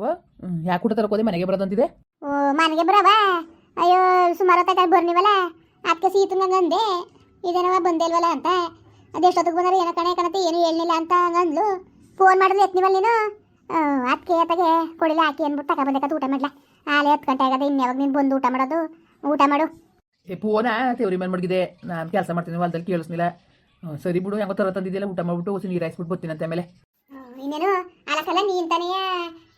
ಅವ ಯಾಕೆ ಊಟ ತರಕೋದೆ? ಮನೆಗೆ ಬರೋದಂತಿದೆ ಓ ಮನೆಗೆ ಬರವ? ಅಯ್ಯೋ ಸುಮಾರು ಹೊತ್ತಾಗ ಬರ್ನಿವಲ್ಲ? ಅದಕ್ಕೆ ಸೀತಂಗ ಅಂದೆ. ಇದೇನವ ಬಂದೇಲ್ವಲ್ಲ ಅಂತ. ಅದೆಷ್ಟೊತ್ತಿಗೆ ಬಂದ್ರೆ ಏನೋ ಕಣೆ ಕಣತೆ ಏನು ಹೇಳಲಿಲ್ಲ ಅಂತ ಅಂದ್ಲು. ಫೋನ್ ಮಾಡಿದ್ರೆ ಎತ್ನಿವಲ್ಲ ನೀನು? ಅದಕ್ಕೆ ಅತ್ತಾಗೆ ಕೊಡಿಲ್ಲ ಹಾಕಿ ಅಂದ್ಬಿಟ್ಟು ತಗ ಬಂದಕ್ಕ ಊಟ ಮಾಡ್ಲಾ. ಆಲೆ ಹತ್ತು ಗಂಟೆ ಆಗದೆ ಇನ್ಯಾವಾಗ ನೀನು ಬಂದು ಊಟ ಮಾಡೋದು? ಊಟ ಮಾಡು. ಏ ಫೋನ ತೇವ್ರಿ ಮೇಲೆ ಮಡಗಿದೆ. ನಾನು ಕೆಲಸ ಮಾಡ್ತೀನಿ ಹೊಲದಲ್ಲಿ ಕೇಳಿಸ್ನಿಲ್ಲ. ಸರಿ ಬಿಡು ಹೆಂಗೋ ತರ ತಂದಿದ್ದಿಲ್ಲ ಊಟ ಮಾಡ್ಬಿಟ್ಟು ಹೊಸ ನೀರು ಹಾಯಿಸ್ಬಿಟ್ಟು ಬರ್ತೀನಿ ಅಂತ ಆಮೇಲೆ. ಇನ್ನೇನು? ಅಲಕಲ್ಲ ನೀನ್ ತಾನೆಯ?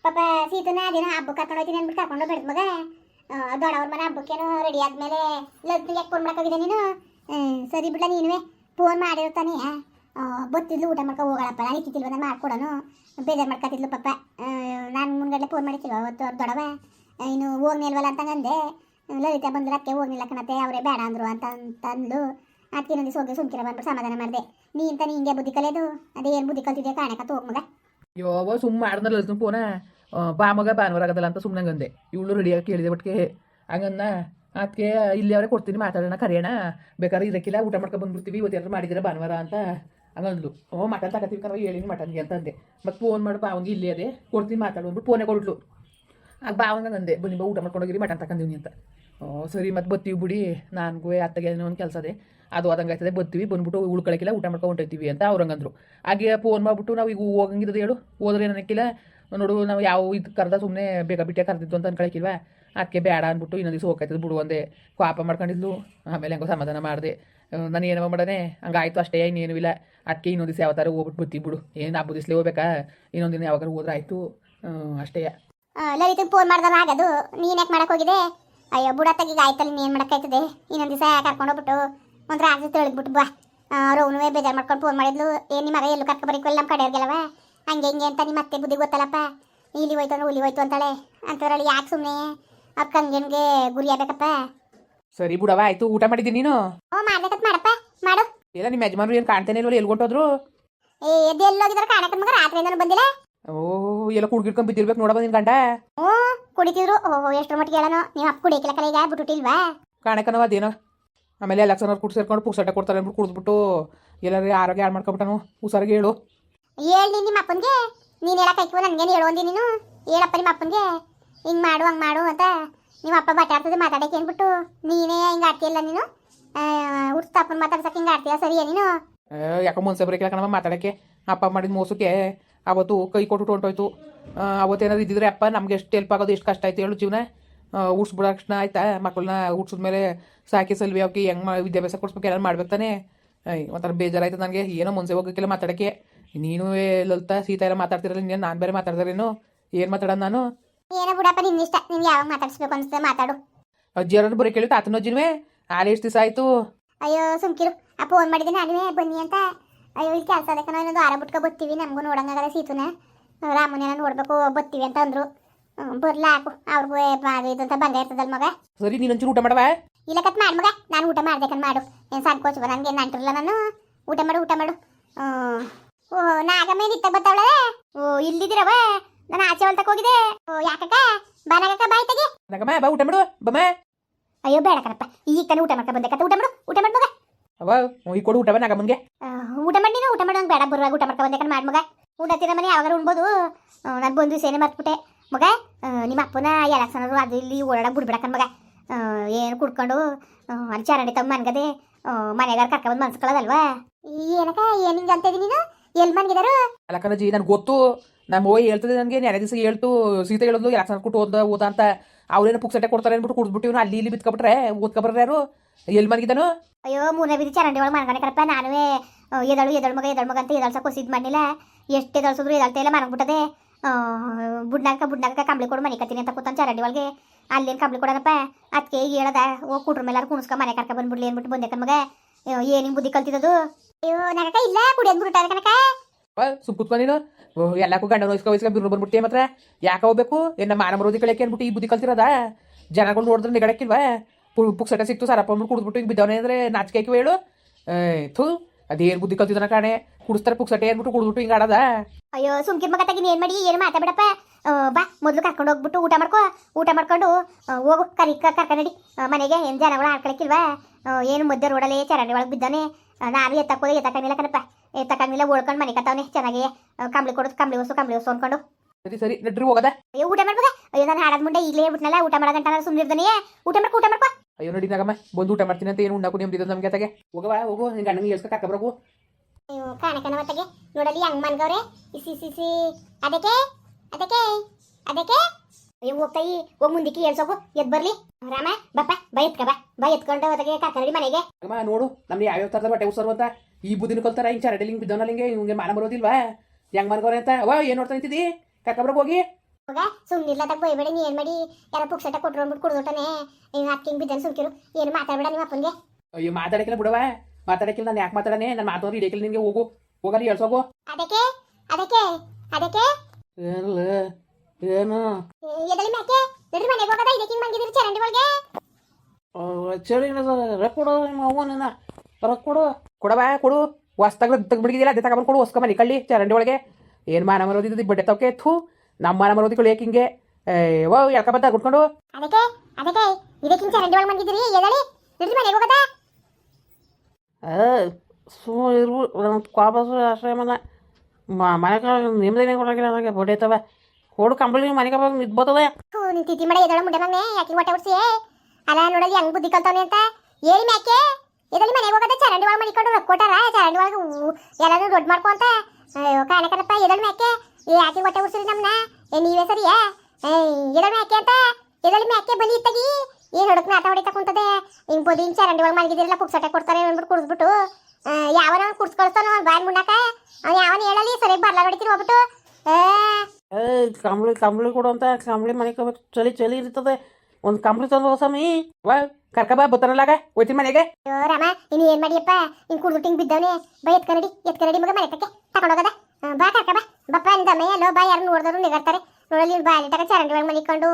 ಪಾಪ ಸೀತನ ದಿನ ಹಬ್ಬಕ್ಕೆ ಕರ್ಕೊಂಡು ಹೋಗ್ತೀನಿ ಅಂದ್ಬಿಟ್ಟು ಕರ್ಕೊಂಡು ಬೆಳೆದ ಮಗ. ದೊಡ್ಡವ್ರ ಮನೆ ಹಬ್ಬಕ್ಕೇನೋ ರೆಡಿ ಆದ್ಮೇಲೆ ಲಗ್ನಿಗೆ ಯಾಕೆ ಫೋನ್ ಮಾಡಕ್ಕಾಗಿದೆ ನೀನು? ಸರಿ ಬಿಡ್ಲ ನೀನುವೆ. ಫೋನ್ ಮಾಡಿರ್ತಾನೆ ಬತ್ತಿದ್ಲು ಊಟ ಮಾಡ್ಕೊ ಹೋಗಳಪ್ಪ ನಾನು ಇಕ್ಕಿತಿಲ್ವ ನಾನು ಮಾಡ್ಕೊಡೋನು. ಬೇಜಾರು ಮಾಡ್ಕೊತಿದ್ಲು ಪಾಪ. ನಾನು ಮುಂದೆ ಫೋನ್ ಮಾಡಿತಿಲ್ವ ಅವತ್ತು ಅವ್ರು ದೊಡವ? ಇನ್ನು ಹೋಗ್ನಿಲ್ವಲ್ಲ ಅಂತಂಗಂದೆ ಲಲಿತಾ ಬಂದ್ರೆ ಅಕ್ಕೆ ಹೋಗ್ನಿಲ್ಲ ಕಣತೆ ಅವರೇ ಬೇಡ ಅಂದ್ರು ಅಂತ ಅಂತಂದು ಅದಕ್ಕೆ ಇನ್ನೊಂದು ಹೋಗಿ ಸುಮ್ಕಿರ ಬಂದ್ಬಿಟ್ಟು ಸಮಾಧಾನ ಮಾಡಿದೆ. ನೀ ಅಂತ ನೀ ಹಿಂಗೆ ಬುದ್ಧಿ ಕಲಿಯೋದು? ಅದೇ ಏನು ಬುದ್ಧಿ ಕಲ್ತಿದ್ಯಾ ಕಾಣಕತ್ತು ಹೋಗ್ ಮಗ? ಸುಮ್ಮ ಮಾಡಿದ್ರಲ್ಲ ಆ, ಬಾ ಮಗ ಭಾನುವಾರ ಆಗದಲ್ಲ ಅಂತ ಸುಮ್ಮನೆ ಅಂದೆ ಇವಳು ರೆಡಿಯಾಗಿ ಕೇಳಿದೆ ಬಟ್ಕೆ ಹಂಗನ್ನ ಅದಕ್ಕೆ ಇಲ್ಲಿ ಅವರೇ ಕೊಡ್ತೀನಿ, ಮಾತಾಡೋಣ, ಕರೆಯೋಣ. ಬೇಕಾದ್ರೆ ಇದಕ್ಕಿಲ್ಲ, ಊಟ ಮಾಡ್ಕೊಂಡು ಬಂದ್ಬಿಡ್ತೀವಿ. ಇವತ್ತು ಮಾಡಿದ್ರೆ ಮಾಡಿದ್ದೀರಾ ಭಾನುವಾರ ಅಂತ ಹಂಗಂದ್ಲು. ಓ ಮಟನ್ ತಗೋತೀವಿ ಕಣ ಹೇಳಿನಿ ಮಟನ್ಗೆ ಅಂತ ಅಂದೆ. ಮತ್ತು ಫೋನ್ ಮಾಡಿ ಬಾವಂಗೆ ಇಲ್ಲಿ ಅದೇ ಕೊಡ್ತೀನಿ, ಮಾತಾಡು ಅಂದ್ಬಿಟ್ಟು ಫೋನೇ ಕೊಡ್ಲು ಆಗ ಬಾವಂಗ ಅಂದೆ, ಬನ್ನಿ, ಬಾ, ಊಟ ಮಾಡ್ಕೊಂಡೋಗಿರಿ ಮಟನ್ ತಗೊಂಡಿವ್ನಿ ಅಂತ. ಓ, ಸರಿ ಮತ್ತೆ ಬತ್ತೀವಿ ಬಿಡಿ. ನನಗೂ ಅತ್ತಗೆ ಏನೋ ಒಂದು ಕೆಲಸ ಅದೇ ಅದು ಅದಂಗೆ ಆಯ್ತದೆ, ಬತ್ತೀವಿ. ಬಂದ್ಬಿಟ್ಟು ಉಳ್ಕೊಳಕ್ಕಿಲ್ಲ ಊಟ ಮಾಡ್ಕೊಂಡು ಹೊಂಟೈತೀವಿ ಅಂತ ಅವ್ರಂಗಂದ್ರು ಹಾಗೆ ಫೋನ್ ಮಾಡ್ಬಿಟ್ಟು ನಾವು ಈಗ ಹೋಗಂಗಿರೋದು ಹೇಳು? ಹೋದ್ರೆ ಏನಕ್ಕಿಲ್ಲ? ನೋಡು, ನಾವು ಯಾವ ಇದು ಕರ್ದ ಸುಮ್ಮನೆ ಬೇಗ ಬಿಟ್ಟೆ ಕರೆದಿದ್ದು ಅಂತ ಅನ್ಕೊಳಕಿಲ್ವ? ಅದಕ್ಕೆ ಬೇಡ ಅಂದ್ಬಿಟ್ಟು ಇನ್ನೊಂದು ದಿವಸ ಹೋಗ್ತೈತದ ಬಿಡು ಒಂದೇ ಪಾಪ ಮಾಡ್ಕೊಂಡಿದ್ಲು. ಆಮೇಲೆ ಹೆಂಗೋ ಸಮಾಧಾನ ಮಾಡಿದೆ. ನಾನು ಏನೋ ಮಾಡನೆ? ಹಂಗಾಯ್ತು, ಅಷ್ಟೇ, ಇನ್ನೇನು ಇಲ್ಲ. ಅದಕ್ಕೆ ಇನ್ನೊಂದು ದಿವಸ ಯಾವ ಹೋಗ್ಬಿಟ್ಟು ಬತ್ತಿ ಬಿಡು. ಏನು ಹಬ್ಬದ ದಿವಸಲೇ ಹೋಗ್ಬೇಕಾ? ಇನ್ನೊಂದು ದಿನ ಯಾವಾಗ ಹೋದ್ರೆ ಆಯಿತು. ಅಷ್ಟೇ. ಲಲಿತಗೆ ಫೋನ್ ಮಾಡ್ದಾಗ ಆಗದು ನೀನು ಯಾಕೆ ಮಾಡಕ್ಕೆ ಹೋಗಿದೆ ಅಯ್ಯೋ ಬುಡ ಈಗ ಆಯ್ತಲ್ಲ ನೀನ್ ಮಾಡೋಕ್ಕಾಯ್ತದೆ ಇನ್ನೊಂದು ದಿವಸ ಕರ್ಕೊಂಡು ಹೋಗ್ಬಿಟ್ಟು? ಒಂದು ರಾತ್ರಿ ತಿಳಿದ್ಬಿಟ್ಟು ಬಾ. ರೌನುವೆ ಬೇಜಾರು ಮಾಡ್ಕೊಂಡು ಫೋನ್ ಮಾಡಿದ್ಲು. ಏನು ನಿಮ್ಮ ಮಗ ಎಲ್ಲೂ ಕರ್ಕೊಬರಿಕೆಲ್ಲ ನಮ್ಮ ಕಡೆಯವ್ರಿಗೆಲ್ಲವ? ಹಂಗೆ ಹಿಂಗೆ ಅಂತ ನಿಮ್ಮ ಮತ್ತೆ ಬುದ್ಧಿ ಗೊತ್ತಲ್ಲಪ್ಪ? ಇಲ್ಲಿ ಹೋಯ್ತು ಅಂದ್ರೆ ಹುಲಿ ಹೋಯ್ತು ಅಂತಾಳೆ. ಅಂತದ್ರಲ್ಲಿ ಯಾಕೆ ಸುಮ್ಮನೆ ಅಪ್ಪ ಹಂಗೆ ಗುರಿ ಆಗ್ಬೇಕಪ್ಪ. ಸರಿ ಬಿಡವ ಆಯ್ತು ಊಟ ಮಾಡಿದ್ದೀನಿ ನೀನು? ಓ ಮಾಡ್ಬೇಕಂತ ಮಾಡಪ್ಪ. ಮಾಡು. ಇಲ್ಲ ನಿಮ್ಮ ಯಜಮಾನ್ರು ಏನು ಕಾಣ್ತೇನೆ ಇಲ್ವಲ್ಲ ಎಲ್ಲಿ ಹೊಂಟೋದ್ರು ಏ ಎದ್ದು ಎಲ್ಲೋಗಿದಾರೆ ಕಾಣಕ್ಕೆ ಮಗ? ರಾತ್ರಿಯಿಂದ ಬಂದಿಲ್ಲ? ಓ ಎಲ್ಲ ಕುಡ್ಗಿಡ್ಕೊಂಡು ಬಿದ್ದಿರ್ಬೇಕು ನೋಡ ನಿನ್ ಗಂಡ? ಓ ಕುಡಿತಿದ್ರು. ಓಹೋ ಎಷ್ಟು ಮಟ್ಟಿಗೆ ಹೇಳೋ ನೀವು ಅಪ್ಪ ಕುಡಿಯಕ್ಕಿಲ್ಲ ಕಲೆ ಈಗ ಬಿಟ್ಟುಟ್ಟಿಲ್ವಾ ಕಾಣಕನವ ಅದೇನೋ? ಆಮೇಲೆ ಸಣ್ಣ ಕುಡ್ ಸೇರ್ಕೊಂಡು ಪುಕ್ಸಟ ಕೊಡ್ತಾರೆ ಅಂದ್ಬಿಟ್ಟು ಕುಡಿದ್ಬಿಟ್ಟು ಎಲ್ಲರೂ ಆರೋಗ್ಯ ಹಾಳು ಮಾಡ್ಕೊಬಿಟ್ಟನು. ಹುಷಾರಿಗೆ ಹೇಳು. ಹೇಳಿ ನಿಮ್ಮ ಅಪ್ಪನಿಗೆ? ನೀನು ಹೇಳಕ್ಕೆ ನನಗೇನು ಹೇಳು ಅಂದಿ ನೀನು? ಹೇಳಪ್ಪ ನಿಮ್ಮ ಅಪ್ಪನಿಗೆ? ಹಿಂಗೆ ಮಾಡು, ಹಂಗೆ ಮಾಡು ಅಂತ ನಿಮ್ಮ ಅಪ್ಪ ಬಟ್ಟೆ ಆಡ್ತದೆ ಮಾತಾಡಕ್ಕೆ ಏನ್ಬಿಟ್ಟು ನೀನೇ ಹಿಂಗೆ ಆಡ್ತೀಯಲ್ಲ ನೀನು? ಹುಡ್ತ ಅಪ್ಪನ ಮಾತಾಡ್ಸಕ್ಕೆ ಹಿಂಗೆ ಆಡ್ತೀಯ? ಸರಿಯಾ ನೀನು? ಯಾಕೋ ಮನ್ಸೆ ಬರೋಕಿಲ್ಲ ಕಣವ ಮಾತಾಡೋಕ್ಕೆ. ಅಪ್ಪ ಮಾಡಿದ ಮೋಸಕ್ಕೆ ಅವತ್ತು ಕೈ ಕೊಟ್ಟು ಹೊಂಟೋಯ್ತು ಅವತ್ತು ಅವತ್ತೇನಾದ್ರು ಇದ್ದಿದ್ರೆ ಅಪ್ಪ ನಮ್ಗೆ ಎಷ್ಟು ಹೆಲ್ಪ್ ಆಗೋದು, ಎಷ್ಟು ಕಷ್ಟ ಆಯ್ತು ಹೇಳು ಜೀವನ. ಉಡ್ಸ್ಬಿಡೋಕ್ಷಣ ಆಯ್ತಾ? ಮಕ್ಕಳನ್ನ ಮೇಲೆ ಸಾಕಿ ಸಲ್ವಿ ಅವಕ್ಕೆ ಹೆಂಗೆ ವಿದ್ಯಾಭ್ಯಾಸ ಕೊಡ್ಸ್ಬೇಕು ಏನಾರು ಮಾಡ್ಬೇಕು ತಾನೇ? ಐ ಒಂಥರ ಬೇಜಾರಾಯ್ತು ನನಗೆ ಏನೋ ಮುಂಚೆ ಹೋಗಕ್ಕೆಲ್ಲ ಮಾತಾಡೋಕ್ಕೆ. ನೀನು ಲಲಿತಾ ಸೀತಾ ಎಲ್ಲ ಮಾತಾಡ್ತಿರಲ್ಲ ನೀನು ನಾನು ಬೇರೆ ಮಾತಾಡ್ತಾರೇನು ಏನು ಮಾತಾಡೋದು ನಾನು? ಏನೋ ಬಿಡಪ್ಪ ನಿನ್ನ ಇಷ್ಟ. ನೀನು ಯಾವಾಗ ಮಾತಾಡಿಸ್ಬೇಕು ಅನ್ಸುತ್ತೆ ಮಾತಾಡು. ಅಜ್ಜಿಯರನ್ನು ಬರೀ ಕೇಳಿ ತಾತನ ಅಜ್ಜಿನವೇ? ಆಲೆ ಎಷ್ಟು ದಿವಸ ಆಯಿತು. ಅಯ್ಯೋ ಸುಮ್ಕಿರು. ಆ ಫೋನ್ ಮಾಡಿದ್ದೀನಿ ನಾನೇ ಬನ್ನಿ ಅಂತ. ಅಯ್ಯೋ ಇಲ್ಲಿ ಕೆಲಸ ಅದಕ್ಕೆ ನಾವು ಇನ್ನೊಂದು ವಾರ ಬಿಟ್ಕೊ ಬರ್ತೀವಿ ನಮಗೂ ನೋಡಂಗಾಗಲ್ಲ ಸೀತುನ. ರಾಮುನೆಲ್ಲ ನೋಡ್ಬೇಕು ಬರ್ತೀವಿ ಅಂತ ಅಂದ್ರು. ಬರ್ಲಾಕು ಬರ್ಲಾ ಹಾಕು ಅವ್ರಿಗೂ ಅದು ಇದು ಅಂತ ಬಂದೇ ಇರ್ತದಲ್ಲ ಮಗ. ಸರಿ ನೀನು ಒಂಚೂರು ಊಟ ಮಾಡವಾ ಇಲ್ಲ ಕತ್ ಮಾಡ್ ಮಗ. ನಾನು ಊಟ ಮಾಡ್ಬೇಕಂತ ಮಾಡು. ಏನು ಸಂಕೋಚ ನನಗೆ ಏನು ಅಂಟಿರಲ್ಲ ನಾನು. ಊಟ ಮಾಡು ಊಟ ಮಾಡು. ಓ ನಾಗಮ್ಮ ನಿತ್ತ ಬತ್ತವಳೆ? ಓ ಇಲ್ಲಿದ್ದೀರವ ನಾನು ಆಚೆ ಹೊಲ್ತಕ್ಕೆ ಹೋಗಿದೆ ಓ ಯಾಕಕ್ಕ? ಬಾನಾಗಕ್ಕ ಬಾಯ್ ತೆಗಿ ನಗಮ್ಮ ಬಾ ಊಟ ಮಾಡು ಬಮ್ಮ. ಅಯ್ಯೋ ಬೇಡ ಕರಪ್ಪ ಈಗ ತಾನೇ ಊಟ ಮಾಡ್ಕೊ ಬಂದೆ ಕತ್ತ ಊಟ ಮಾಡು ಊಟ ಮಾಡ್ ಮಗ. ಅವ ಈ ಕೊಡು ಊಟವ ಬಾ ಆ, ಊಟ ಮಾಡಿ ನೀನು ಊಟ ಮಾಡೋಂಗೆ ಬೇಡ. ಬರುವಾಗ ಊಟ ಮಾಡ್ಕೊ ಬಂದೆ ಕಣ್ ಮಾಡ್ ಮಗ. ಊಟ ತಿನ್ನ ಮನೆ ಯಾವಾಗ ಉಣ್ಬೋದು. ನಾನು ಬಂದು ಸೇನೆ ಮರ್ತ್ಬಿಟ್ಟೆ ಮಗ ನಿಮ್ಮ ಅಪ್ಪನ ಎಲಕ್ಷನರು ಅದು ಇಲ್ಲಿ ಓಡಾಡಕ್ ಬಿಡ್ಬಿಡಕನ್ ಮಗ. ಏನು ಕುಡ್ಕೊಂಡು ಅಲ್ಲಿ ಚರಂಡಿ ತಮ್ಮ ಮನ್ಗದೆ ಮನೆಗಾರ ಕರ್ಕೊಂಡ್ ಮನ್ಸ್ಕೊಳ್ಳೋದಲ್ವಾ ಏನಕ್ಕ ಏನು ಹಿಂಗೆ ಅಂತ ನೀನು? ಎಲ್ಲಿ ಮನ್ಗಿದಾರು ಅಲ್ಲ ಕಣಜಿ ನನ್ಗೆ ಗೊತ್ತು. ನಮ್ಮ ಹೋಗಿ ಹೇಳ್ತದೆ ನನಗೆ ನೆನೆ ದಿವಸ ಹೇಳ್ತು. ಸೀತೆ ಹೇಳಿದ್ಲು ಎಲೆಕ್ಷನ್ ಕೊಟ್ಟು ಓದ ಓದ ಅಂತ. ಅವ್ರೇನು ಪುಕ್ಸಟ್ಟೆ ಕೊಡ್ತಾರೆ ಅಂದ್ಬಿಟ್ಟು ಕುಡ್ದ್ಬಿಟ್ಟಿವ್ನು. ಅಲ್ಲಿ ಇಲ್ಲಿ ಬಿತ್ಕೊಬಿಟ್ರೆ ಓದ್ಕೊಬ್ರ ಯಾರು? ಎಲ್ಲಿ ಮನ್ಗಿದ್ದಾನು ಅಯ್ಯೋ ಮೂರನೇ ಬಿದ್ದು ಚರಂಡಿ ಒಳಗೆ ಮನ್ಗನೆ ಕರಪ್ಪ ನಾನುವೇ ಎದಳು ಎದಳು ಮಗ ಎದಳು ಮಗ ಅಂತ ಎದಳ್ಸಕ್ಕೆ ಹೊಸಿದ್ ಮಾಡಿಲ್ಲ ಎಷ್ಟು ಎದಳ್ಸಿದ್ರು ಎದಳ್ತಾ ಇಲ್ಲ ಮನಗ್ಬಿಟ್ಟದೆ ಬುಡ್ನಾಗ ಬುಡ್ನಾಗ ಕಂಬಳಿ ಕೊಡು ಮನೆ ಕತ್ತೀನಿ ಅಂತ ಕೂತಾನೆ ಚರಂಡಿ ಒಳಗೆ. ಅಲ್ಲೇನು ಕಂಬಳಿ ಕೊಡೋಣಪ್ಪ ಅದಕ್ಕೆ ಹೇಳದ ಓ ಕುಟ್ರ ಮೇಲೆ ಕುಣಿಸ್ಕೊ ಮನೆ ಕರ್ಕ ಬಂದ್ಬಿಡ್ಲಿ ಅಂದ್ಬಿಟ್ಟು ಬಂದೆ ಏ ಏನಿಂಗ್ ಬುದ್ಧಿ ಕಲ್ತಿದ್ದದು? ಅಯ್ಯೋ ನನಕ ಇಲ್ಲ ಕುಡಿಯೋದು ಬಿಡ್ತಾರೆ ಕನಕ ನೀನು. ಓ, ಎಲ್ಲಕ್ಕೂ ಗಂಡ ವಯಸ್ಕ ವಯಸ್ಕ ಬಿರು ಬಂದ್ಬಿಡ್ತೀಯ ಮಾತ್ರ. ಯಾಕೆ ಹೋಗ್ಬೇಕು? ಏನ ಮಾನ ಮರೋದಿ ಕಳಿಯಕ್ಕೆ ಅಂದ್ಬಿಟ್ಟು ಈ ಬುದ್ಧಿ ಕಲ್ತಿರೋದ? ಜನಗಳು ನೋಡಿದ್ರೆ ನಿಗಡಕ್ಕಿಲ್ವಾ? ಪುಕ್ಸಟ ಸಿಕ್ತು ಸರಪ್ಪ ಅಂದ್ಬಿಟ್ಟು ಕುಡಿದ್ಬಿಟ್ಟು ಈಗ ಬಿದ್ದವನೇ ಅಂದ್ರೆ ನಾಚಿಕೆ ಹೇಳು. ಥೂ ಅದೇನು ಬುದ್ಧಿ ಕಲ್ತಿದ್ದಾನ ಕಾಣೆ. ಕುಡಿಸ್ತಾರೆ ಪುಕ್ಸಟೆ ಅಂದ್ಬಿಟ್ಟು ಕುಡಿದ್ಬಿಟ್ಟು ಹಿಂಗೆ ಆಡದ? ಅಯ್ಯೋ ಸುಮ್ಕಿರ್ ಮಗ ಏನ್ ಏನು ಮಾಡಿ? ಏನು ಮಾತಾಡ್ಬಿಡಪ್ಪ ಬಾ ಮೊದಲು ಕರ್ಕೊಂಡು ಹೋಗ್ಬಿಟ್ಟು ಊಟ ಮಾಡ್ಕೋ. ಊಟ ಮಾಡ್ಕೊಂಡು ಹೋಗು. ಕರಿ ಕರ್ಕ ನಡಿ. ಮನೆಗೆ ಏನು ಜನಗಳು ಆಡ್ಕೊಳಕ್ಕಿಲ್ವಾ? ಏನು ಮಧ್ಯ ರೋಡಲ್ಲೇ ಚರಂಡಿ ಒಳಗೆ ಬಿದ್ದಾನೆ ನಾನು ಎತ್ತಕ್ಕೋದೆ ಎತ್ತಕ್ಕಾಗಿಲ್ಲ ಕಣಪ್ಪ ಎತ್ತಕ್ಕಾಗಿಲ್ಲ ಓಡ್ಕೊಂಡು ಮನೆ ಕತ್ತವನೆ ಚೆನ್ನಾಗಿ ಕಂಬಳಿ ಕೊಡೋದು ಕಂಬಳಿ ಹೊಸು ಕಂಬಳಿ ಹೊಸು ಅನ್ಕೊಂಡು ಸರಿ ಸರಿ ನಡ್ರಿ ಹೋಗದ ಅಯ್ಯೋ ಊಟ ಮಾಡ್ಬೇಕ ಅಯ್ಯೋ ನಾನು ಹಾಡದ ಮುಂಡೆ ಈಗಲೇ ಬಿಟ್ನಲ್ಲ ಊಟ ಮಾಡಗಂಟ ಸುಮ್ಮನಿರ್ದನಿ ಊಟ ಮಾಡ್ಕೊ ಊಟ ಮಾಡ್ಕೊ ಅಯ್ಯೋ ನಡಿ ನಗಮ್ಮ ಬಂದು ಊಟ ಮಾಡ್ತೀನಿ ಅಂತ ಏನು ಉಣ್ಣಾಕು ನೆಮ್ಮದಿ ನಮ್ಗೆ ಅತ್ತಾಗೆ ಹೋಗವ ಹೋಗು ನಿಂಗೆ ಗಂಡಂಗೆ ಹೇಳ್ಸ್ಕ ಕರ್ಕೊಬರಗು ಅಯ್ಯೋ ಕಾಣಕನ ಮತ್ತಗೆ ನೋಡಲಿ ಹಂಗೆ ಮನ್ಗವ್ರೆ ಇಸಿ ಇಸಿ ಅದಕ್ಕೆ ಅದಕ್ಕೆ ಅದಕ್ಕೆ ಅಯ್ಯೋ ಹೋಗ್ತಾಯಿ ಹೋಗ್ ಮುಂದಕ್ಕೆ ಸೊಪ್ಪು? ಎದ್ ಬರ್ಲಿ. ರಾಮ ಬಪ್ಪ ಬೈ ಎತ್ಕ ಬಾ. ಬೈ ಎತ್ಕೊಂಡು ಅದಕ್ಕೆ ಕರ್ಕೊಂಡಿ ಮನೆಗೆ. ಅಮ್ಮ ನೋಡು ನಮ್ಗೆ ಯಾವ್ಯಾವ ತರದ ಬಟ್ಟೆ ಉಸರು ಅಂತ? ಈ ಬುದ್ಧಿನ ಕೊಲ್ತಾರ ಹಿಂಗೆ ಚರಡಿ ಲಿಂಗ್ ಬಿದ್ದವನ ಲಿಂಗೆ ಹಿಂಗೆ ಮಾನ ಬರೋದಿಲ್ವಾ? ಹೆಂಗ್ ಮನ್ಗೋರೆ ಅಂತ? ಅವ ಏನ್ ನೋಡ್ತಾ ನಿಂತಿದ್ದಿ? ಕರ್ಕೊಬರಗ್ ಹೋಗಿ. ಹೋಗ ತಗ ಬೈಬೇಡಿ ನೀ ಏನ್ ಮಾಡಿ? ಯಾರ ಪುಕ್ಷಟ ಕೊಟ್ರು ಅಂದ್ಬಿಟ್ಟು ಕುಡ್ದೋಟನೆ ಹಿಂಗ್ ಹಾಕಿಂಗ್ ಬಿದ್ದನ್ ಸುಮ್ಕಿರು. ಏನ್ ಮಾತಾಡ್ಬೇಡ ನಿಮ್ಮ ಅಪ್ಪನ್ಗೆ? ಅಯ್ಯೋ ಮಾತಾಡಕ್ಕಿಲ್ಲ ಬಿಡವ ಮಾತಾಡಕ್ಕಿಲ್ಲ ನಾನು ಯಾಕೆ ಮಾತಾಡನೆ? ನಾನು ಮಾತಾಡಿ ಹಿಡಿಯಕ್ಕಿಲ್ಲ ನಿಮಗೆ ಹೋಗು. ಹೋಗಲಿ ಹೇಳ್ಸೋಗು ಅದಕ್ಕೆ? ಅದಕ್ಕೆ? ಅದಕ್ಕೆ? ಏನು? ಎದಳಿ ಮ್ಯಾಕೆ? ನಡ್ರಿ ಮನೆಗೆ ಹೋಗದ? ಇದಕ್ಕೆ ಮಂಗಿದಿರಿ ಚರಂಡಿ ಒಳಗೆ? ಚಳಿ ರೊಕ್ಕ ಕೊಡು ನಿಮ್ಮ ರೊಕ್ಕ ಕೊಡು. ಕೊಡವಾ ಕೊಡು. ಹೊಸ್ತಾಗ ತೆಗ್ಬಿಡಿದಿಲ್ಲ ಅದೇ ತಗೊಂಡು ಕೊಡು ಹೊಸ್ಕ ಮನೆ ಕಳ್ಳಿ. ಚರಂಡಿ ಒಳಗೆ. ಏನು ಮಾನ ಮರೋದಿದ್ದು ಬಡ್ಡೆ ತವಕೆ ಥೂ. ನಮ್ಮ ಮಾನ ಮರೋದಿ ಕಳಿಯಕ್ಕೆ ಹಿಂಗೆ? ಓ ಎಳ್ಕ ಬದ್ದ ಗುಟ್ಕೊಂಡು ಅದಕ್ಕೆ ಅದಕ್ಕೆ. ಇದಕ್ಕೆ ಹಿಂಗ್ ಚರಂಡಿ ಒಳಗೆ ಮಂಗಿದಿರಿ ಎದಳಿ ನಡ್ರಿ ಮನೆಗೆ ಹೋಗದ? ಸು ಇರು ಕ್ವಾಬಸು ಆಶ್ರಯ ಮನ ಮನೆಗೆ ನಿಮ್ದೇನೆ ಕೊಡೋಗಿಲ್ಲ ನನಗೆ ಬಡ್ಡೆ ತವ ಕೊಡು ಕಂಬಳಿ ಮನೆಗೆ ಬಂದು ನಿದ್ಬೋತದೆ ಥೂ, ನೀನ್ ಮಾಡ ಎದಳ ಮುಂಡೆ ಮಗನೆ ಯಾಕೆ ಹೊಟ್ಟೆ ಉಡ್ಸಿ ಅಲ್ಲ ನೋಡಲಿ ಹೆಂಗ್ ಬುದ್ಧಿ ಕಲ್ತವನೆ ಅಂತ. ಏರಿ ಮ್ಯಾಕೆ? ಇದರಲ್ಲಿ ಮನೆಗೆ ಹೋಗದ? ಚರಂಡಿ ಒಳಗೆ ಮನಿಕೊಂಡು ರೊಕ್ಕ ಕೊಟ್ಟಾರ ಚರಂಡಿ ಒಳಗೆ ಎಲ್ಲಾನು ದೊಡ್ಡ ಮಾಡ್ಕೊ ಅಂತ. ಅಯ್ಯೋ ಕಾಣಕನಪ್ಪ ಎದಳಿ ಮ್ಯಾಕೆ? ಯಾಕೆ ಹೊಟ್ಟೆ ಉಡ್ಸಿರಿ ನಮ್ಮನ್ನ ಏ, ನೀವೇ ಸರಿಯಾ? ಎದಳಿ ಮ್ಯಾಕೆ ಅಂತ? ಎದಳಿ ಮ್ಯಾಕೆ, ಬಲಿ ಇತ್ತಗಿ ಏನ್ ಹುಡುಕ್ ನಾಟ ಹೊಡಿತಾ ಕುಂತದೆ. ಹಿಂಗ್ ಬದಿ ಹಿಂಗ್ ಚರಂಡಿ ಒಳಗೆ ಮಲಗಿದಿರಲ್ಲ ಪುಕ್ಸಟೆ ಕೊಡ್ತಾರೆ ಅಂದ್ಬಿಟ್ಟು ಕುಡಿದ್ಬಿಟ್ಟು ಯಾವನ ಕುಡ್ಸ್ ಕಳಿಸ್ತಾನ ಬಾಯ್ ಮುಂಡಾಕ ಅವ್ನು ಯಾವನ ಹೇಳಲಿ? ಸರಿಯಾಗಿ ಬರ್ಲ ಹೊಡಿತೀನಿ ಹೋಗ್ಬಿಟ್ಟು. ಕಂಬಳಿ ಕಂಬಳಿ ಕೊಡು ಅಂತ ಕಂಬಳಿ ಮನೆಗೆ ಹೋಗ್ಬೇಕು. ಚಳಿ ಚಳಿ ಇರ್ತದೆ. ಒಂದು ಕಂಬಳಿ ತಂದು ಹೊಸಮಿ ವಾ ಕರ್ಕ ಬಾ ಬತ್ತಾರಲ್ಲಾಗ ಹೋಯ್ತೀನಿ ಮನೆಗೆ. ಅಯ್ಯೋ ರಾಮ ಇನ್ನು ಏನ್ ಮಾಡಿಯಪ್ಪ ಇನ್ ಕುಡ್ಬಿಟ್ಟು ಹಿಂಗ್ ಬಿದ್ದವನೆ. ಬಾ ಎತ್ ಕರಡಿ ಮಗ ಮನೆ ತಕ್ಕೆ. ತಗೊಂಡೋಗದ ಆ, ಬಾ ಕರ್ಕ ಬಾ. ಬಪ್ಪ ಅಂದ ಎಲ್ಲೋ ಬಾ ಯಾರು ನೋಡಿದ್ರು ನಿಗರ್ತಾರೆ. ನೋಡಲಿ ಬಾ ಅಲ್ಲಿ ತಗ ಚರಂಡಿ ಒಳಗೆ ಮನಿಕೊಂಡು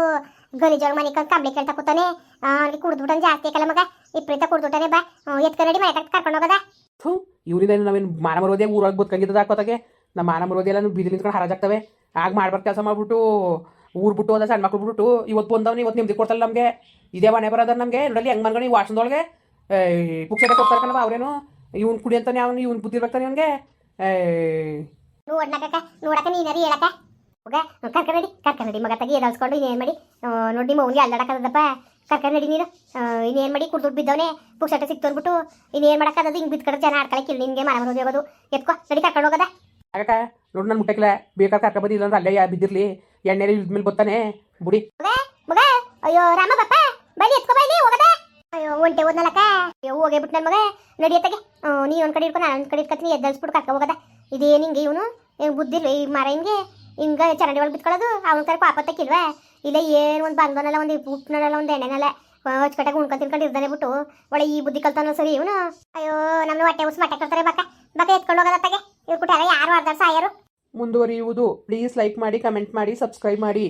ಗಲೀಜೊಳಗೆ ಮನಿಕೊಂಡು ಕಂಬಳಿ ಕೇಳ್ತಾ ಕೂತಾನೆ. ಅವ್ನಿಗೆ ಕುಡ್ದ್ಬಿಟ್ಟನ್ ಜಾಸ್ತಿ ಆಕಲ್ಲ ಮಗ. ಇಪ್ರಿತ ಕುಡ್ದ್ಬಿಟ್ಟಾನೆ ಬಾ. ಎತ್ ಎತ್ಕನಡಿ ಮನೆ ತಕ್ಕ ಕರ್ಕೊಂಡೋಗದ ಥೂ ಇವರಿಂದ ನಾವೇನು ಮಾನ ಮರೋದಿಯಾಗ ಊರಾಗ ಬದುಕಂಗಿದ್ದದ ಹಾಕೋತಾಗೆ ನಮ್ಮ ಮಾನ ಮರೋದಿ ಎಲ್ಲ ಬೀದಿ ನಿಂತ್ಕೊಂಡು ಹರಾಜಾಗ್ತವೆ. ಆಗ ಮಾಡ್ಬಾರ್ದು ಕೆಲಸ ಮಾಡ್ಬಿಟ್ಟು ಊರ್ ಬಿಟ್ಟು ಹೋದ ಸಣ್ಣ ಮಕ್ಳು ಬಿಟ್ಟು ಇವತ್ತು ಬಂದವನು ಇವತ್ತು ನಿಮ್ದು ಕೊಡ್ತಲ್ಲ ನಮಗೆ. ಇದೇ ಮನೆ ಬರೋದ ನಮಗೆ. ನೋಡಲಿ ಹೆಂಗ್ ಮನ್ಗಣಿ ವಾಸನದೊಳಗೆ ಪುಕ್ಸಟೆ ಕೊಡ್ತಾರೆ ಕಣವ ಅವ್ರೇನು? ಇವ್ನು ಕುಡಿ ಅಂತಾನೆ ಅವ್ನು, ಇವ್ನು ಬುದ್ಧಿ ಬರ್ತಾನೆ ಇವನಿಗೆ? ನೋಡ್ನಕ ನೋಡಕ ನೀನರಿ ಹೇಳಕ ಹೋಗ ಕರ್ಕನಡಿ ಕರ್ಕನಡಿ ಮಗ ತಗಿ ಎದಲ್ಸ್ಕೊಂಡು ಮಾಡಿ? ನೋಡಿ ಮೌನಿ ಅಲ್ಲಾಡಕದಪ್ಪ ಕರ್ಕನಡಿ ನೀನು. ಇನ್ನೇನು ಮಾಡಿ ಕುಡ್ದು ಬಿದ್ದವನೆ. ಪುಕ್ಸಟ್ಟೆ ಸಿಕ್ತು ಅಂದ್ಬಿಟ್ಟು ಇನ್ನೇನ್ ಮಾಡಕ್ಕದ ಹಿಂಗ್ ಬಿದ್ಕಡೆ ಜನ ಆಡ್ಕೊಳಕ್ಕಿಲ್ಲ ನಿನ್ಗೆ ಮನ ಮನೆ ಹೋಗೋದು ಎತ್ಕೋ, ನಡಿ ಕರ್ಕೊಂಡು ಹೋಗದ. ಯಾಕ ನೋಡಿ ನಾನು ಮುಟ್ಟಕ್ಕಿಲ್ಲ. ಬೇಕಾದ ಕರ್ಕ ಬಂದಿಲ್ಲ ಅಂದ್ರೆ ಅಲ್ಲೇ ಬಿದ್ದಿರ್ಲಿ. ಎಣ್ಣೆ ಇದ್ಮೇಲೆ ಬರ್ತಾನೆ ಬುಡಿ. ಮಗ ಅಯ್ಯೋ ರಾಮ ಬಲಿ ಬನ್ನಿ, ಎತ್ಕೊ ಬನ್ನಿ, ಹೋಗದ. ಅಯ್ಯೋ, ಒಂಟೆ ಹೋದ್ನಲಕ್ಕ ಅಯ್ಯೋ, ಹೋಗೇ ಬಿಟ್ಟು ನನ್ನ ಮಗ ನಡಿಯತ್ತಗೆ ನೀ ಒಂದ್ ಕಡೆ ಇಟ್ಕೊಂಡು ನಾನು ಒಂದ್ ಕಡೆ ಇಟ್ಕೊತೀನಿ ಎದ್ದಲ್ಸ್ಬಿಟ್ಟು ಕರ್ಕ ಹೋಗದ. ಇದೇನು ಹಿಂಗೆ ಇವನು? ಹಿಂಗೆ ಬುದ್ಧಿ ಈ ಮರ ಹಿಂಗೆ? ಹಿಂಗೆ ಚರಂಡಿ ಒಳಗೆ ಬಿತ್ಕೊಳ್ಳೋದು? ಅವನ ಕರೆ ಪಾಪ ತಕ್ಕಿಲ್ವಾ? ಇಲ್ಲ, ಏನು ಒಂದ್ ಬಂದನಲ್ಲ ಒಂದು ಉಪ್ಪನಲ್ಲ ಒಂದು ಎಣ್ಣೆನಲ್ಲ. ಹೊಚ್ಕಟ್ಟಾಗ ಉಣ್ಕೊಂಡು ತಿನ್ಕೊಂಡು ಇರ್ದಾನೆ ಬಿಟ್ಟು, ಒಳ್ಳೆ ಈ ಬುದ್ಧಿ ಕಲ್ತಾನೋ ಸರಿ ಇವನು. ಅಯ್ಯೋ ನಮ್ಮ ಹೊಟ್ಟೆ ಉಸ್ ಮಟ್ಟೆ ಕೊಡ್ತಾರೆ ಬಕ್ಕ. ಬಕ್ಕ ಎತ್ಕೊಂಡು ಹೋಗೋದತ್ತಾಗೆ ಇವ್ರು ಕುಟ್ಟಾರ ಯಾರು ಅರ್ಧ ಸಾಯರು? ಮುಂದುವರಿಯುವುದು. ಪ್ಲೀಸ್ ಲೈಕ್ ಮಾಡಿ ಕಮೆಂಟ್ ಮಾಡಿ ಸಬ್ಸ್ಕ್ರೈಬ್ ಮಾಡಿ.